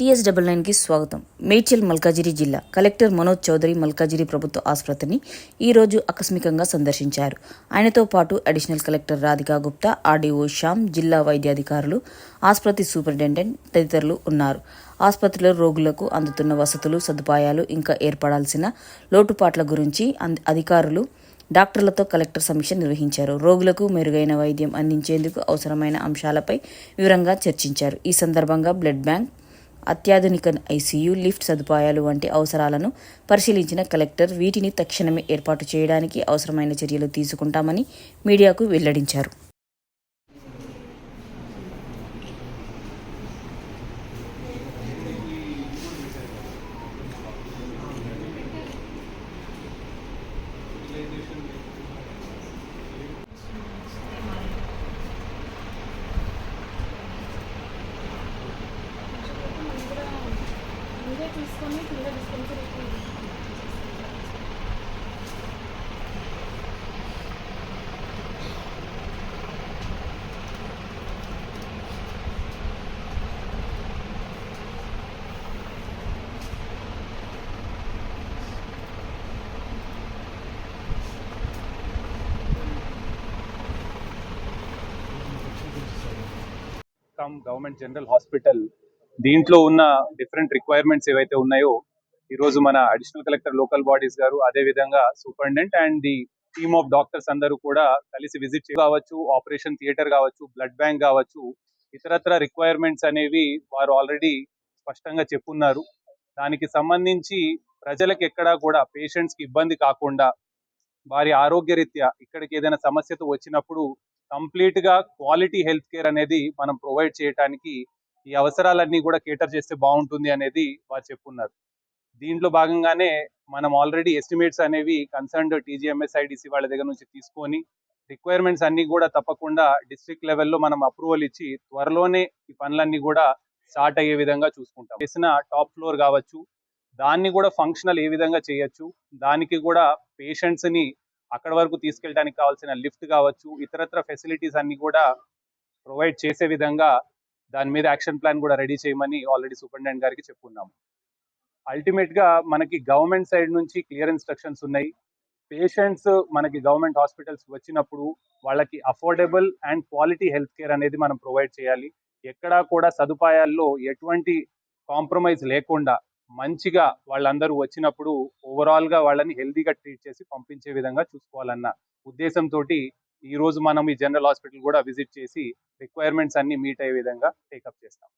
TS double నైన్కి స్వాగతం. మేడ్చల్ మల్కాజిరి జిల్లా కలెక్టర్ మనోజ్ చౌదరి మల్కాజిరి ప్రభుత్వ ఆసుపత్రిని ఈ రోజు ఆకస్మికంగా సందర్శించారు. ఆయనతో పాటు additional collector Radhika Gupta RDO Shyam జిల్లా వైద్యాధికారులు ఆసుపత్రి సూపరింటెండెంట్ తదితరులు ఉన్నారు. ఆసుపత్రిలో రోగులకు అందుతున్న వసతులు సదుపాయాలు ఇంకా ఏర్పడాల్సిన లోటుపాట్ల గురించి అధికారులు డాక్టర్లతో కలెక్టర్ సమీక్ష నిర్వహించారు. రోగులకు మెరుగైన వైద్యం అందించేందుకు అవసరమైన అంశాలపై వివరంగా చర్చించారు. ఈ సందర్భంగా బ్లడ్ బ్యాంక్ అత్యాధునిక ఐసీయూ లిఫ్ట్ సదుపాయాలు వంటి అవసరాలను పరిశీలించిన కలెక్టర్ వీటిని తక్షణమే ఏర్పాటు చేయడానికి అవసరమైన చర్యలు తీసుకుంటామని మీడియాకు వెల్లడించారు. తీసుకొని కింద dispensary cum government general hospital దీంట్లో ఉన్న డిఫరెంట్ రిక్వైర్మెంట్స్ ఏవైతే ఉన్నాయో ఈ రోజు మన అడిషనల్ కలెక్టర్ లోకల్ బాడీస్ గారు అదే విధంగా superintendent and the team of doctors అందరూ కూడా కలిసి విజిట్ కావచ్చు ఆపరేషన్ థియేటర్ కావచ్చు బ్లడ్ బ్యాంక్ కావచ్చు ఇతరత్ర రిక్వైర్మెంట్స్ అనేవి వారు ఆల్రెడీ స్పష్టంగా చెప్పున్నారు. దానికి సంబంధించి ప్రజలకు ఎక్కడా కూడా పేషెంట్స్కి ఇబ్బంది కాకుండా వారి ఆరోగ్యరీత్యా ఇక్కడికి ఏదైనా సమస్యతో వచ్చినప్పుడు కంప్లీట్గా క్వాలిటీ హెల్త్ కేర్ అనేది మనం ప్రొవైడ్ చేయడానికి ఈ అవసరాలన్నీ కూడా కేటర్ చేస్తే బాగుంటుంది అనేది వారు చెప్పున్నారు. దీంట్లో భాగంగానే మనం ఆల్రెడీ ఎస్టిమేట్స్ అనేవి కన్సర్న్డ్ టీజీఎంఎస్ ఐడిసి వాళ్ళ దగ్గర నుంచి తీసుకొని రిక్వైర్మెంట్స్ అన్ని కూడా తప్పకుండా డిస్ట్రిక్ట్ లెవెల్లో మనం అప్రూవల్ ఇచ్చి త్వరలోనే ఈ పనులన్నీ కూడా స్టార్ట్ అయ్యే విధంగా చూసుకుంటాం. చేసిన టాప్ ఫ్లోర్ కావచ్చు దాన్ని కూడా ఫంక్షనల్ ఏ విధంగా చేయొచ్చు దానికి కూడా పేషెంట్స్ని అక్కడ వరకు తీసుకెళ్ళడానికి కావాల్సిన లిఫ్ట్ కావచ్చు ఇతరత్ర ఫెసిలిటీస్ అన్ని కూడా ప్రొవైడ్ చేసే విధంగా దాని మీద యాక్షన్ ప్లాన్ కూడా రెడీ చేయమని ఆల్రెడీ సూపరింటెండెంట్ గారికి చెప్పుకున్నాము. అల్టిమేట్గా మనకి గవర్నమెంట్ సైడ్ నుంచి క్లియర్ ఇన్స్ట్రక్షన్స్ ఉన్నాయి. పేషెంట్స్ మనకి గవర్నమెంట్ హాస్పిటల్స్ వచ్చినప్పుడు వాళ్ళకి affordable and quality health care అనేది మనం ప్రొవైడ్ చేయాలి. ఎక్కడా కూడా సదుపాయాల్లో ఎటువంటి కాంప్రమైజ్ లేకుండా మంచిగా వాళ్ళందరూ వచ్చినప్పుడు ఓవరాల్గా వాళ్ళని హెల్దీగా ట్రీట్ చేసి పంపించే విధంగా చూసుకోవాలన్న ఉద్దేశంతో ఈ రోజు మనం ఈ జనరల్ హాస్పిటల్ కూడా విజిట్ చేసి రిక్వైర్మెంట్స్ అన్ని మీట్ అయ్యే విధంగా టేకప్ చేస్తాం.